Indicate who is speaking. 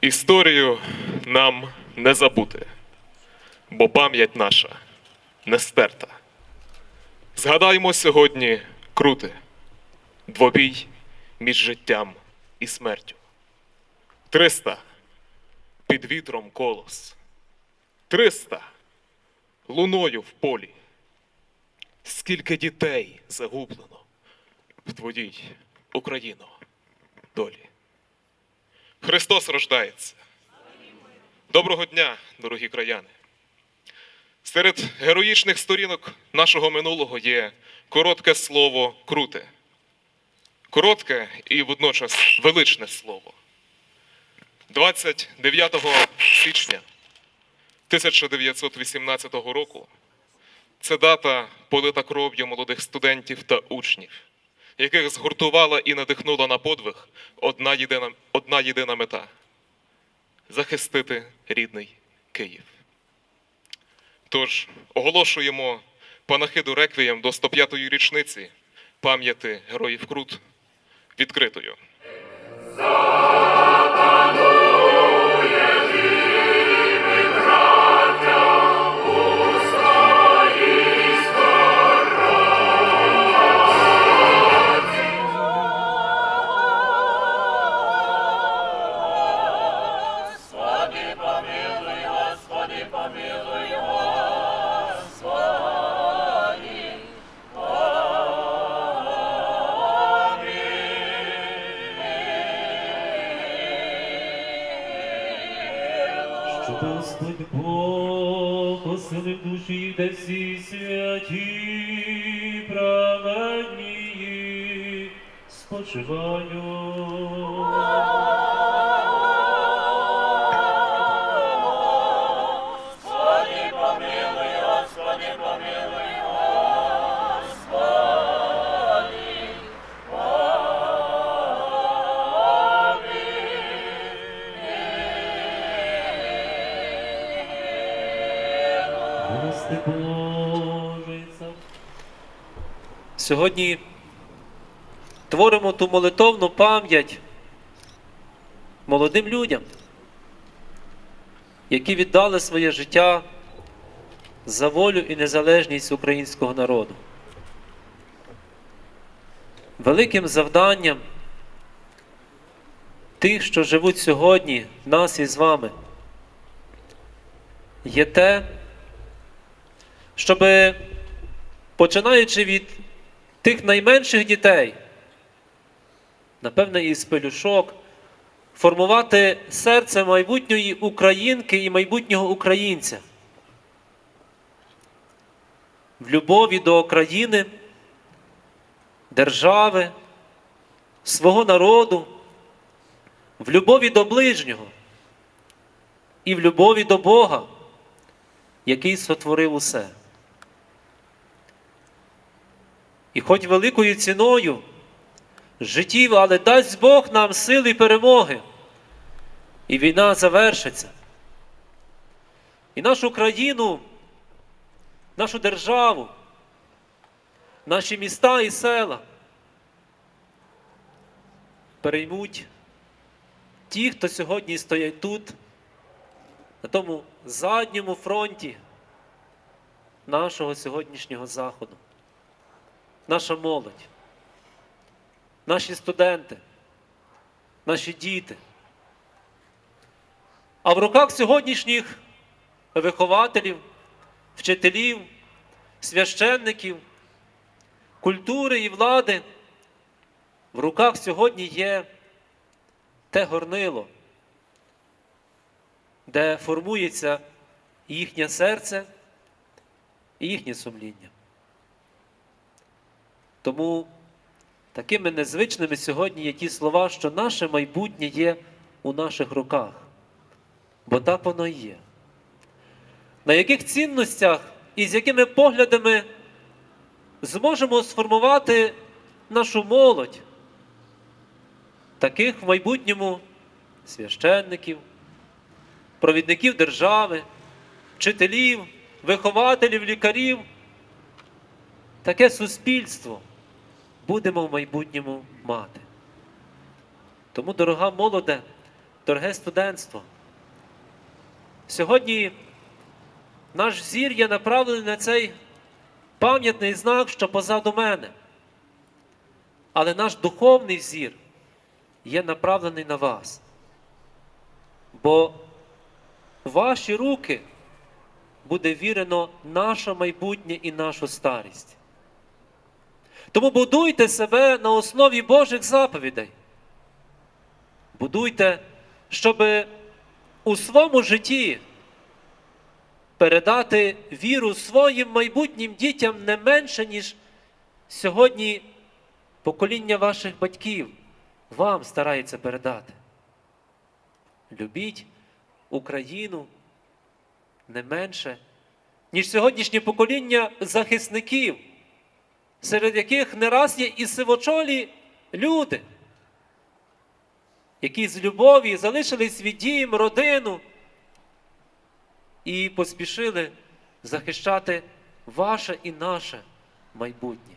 Speaker 1: Історію нам не забути, бо пам'ять наша не стерта. Згадаймо сьогодні крути, двобій між життям і смертю. Триста під вітром колос. Триста луною в полі. Скільки дітей загублено в твоїй Україно долі. Христос рождається. Доброго дня, дорогі краяни. Серед героїчних сторінок нашого минулого є коротке слово круте. Коротке і водночас величне слово. 29 січня 1918 року це дата полита кров'ю молодих студентів та учнів, яких згуртувала і надихнула на подвиг одна єдина, одна єдина мета захистити рідний Київ. Тож оголошуємо панахиду реквієм до 105-ї річниці пам'яті героїв Крут відкритою.
Speaker 2: Що Господь Бог оселив душі де всі святі праведні спочивають. Сьогодні творимо ту молитовну пам'ять молодим людям, які віддали своє життя за волю і незалежність українського народу. Великим завданням тих, що живуть сьогодні, нас і з вами, є те, щоб починаючи від тих найменших дітей, напевне, із пелюшок, формувати серце майбутньої українки і майбутнього українця. В любові до країни, держави, свого народу, в любові до ближнього і в любові до Бога, який сотворив усе. І хоч великою ціною життів, але дасть Бог нам сили і перемоги, і війна завершиться. І нашу країну, нашу державу, наші міста і села переймуть ті, хто сьогодні стоять тут, на тому задньому фронті нашого сьогоднішнього заходу наша молодь, наші студенти, наші діти. А в руках сьогоднішніх вихователів, вчителів, священників, культури і влади, в руках сьогодні є те горнило, де формується їхнє серце і їхнє сумління. Тому такими незвичними сьогодні є ті слова, що наше майбутнє є у наших руках. Бо так воно і є. На яких цінностях і з якими поглядами зможемо сформувати нашу молодь, таких в майбутньому священників, провідників держави, вчителів, вихователів, лікарів, таке суспільство будемо в майбутньому мати. Тому, дорога молоде, дороге студентство. Сьогодні наш зір є направлений на цей пам'ятний знак, що позаду мене. Але наш духовний зір є направлений на вас. Бо в ваші руки буде вірено наше майбутнє і нашу старість. Тому будуйте себе на основі Божих заповідей. Будуйте, щоб у своєму житті передати віру своїм майбутнім дітям не менше, ніж сьогодні покоління ваших батьків вам старається передати. Любіть Україну не менше, ніж сьогоднішнє покоління захисників, серед яких не раз є і сивочолі люди, які з любові залишили свій дім, родину і поспішили захищати ваше і наше майбутнє.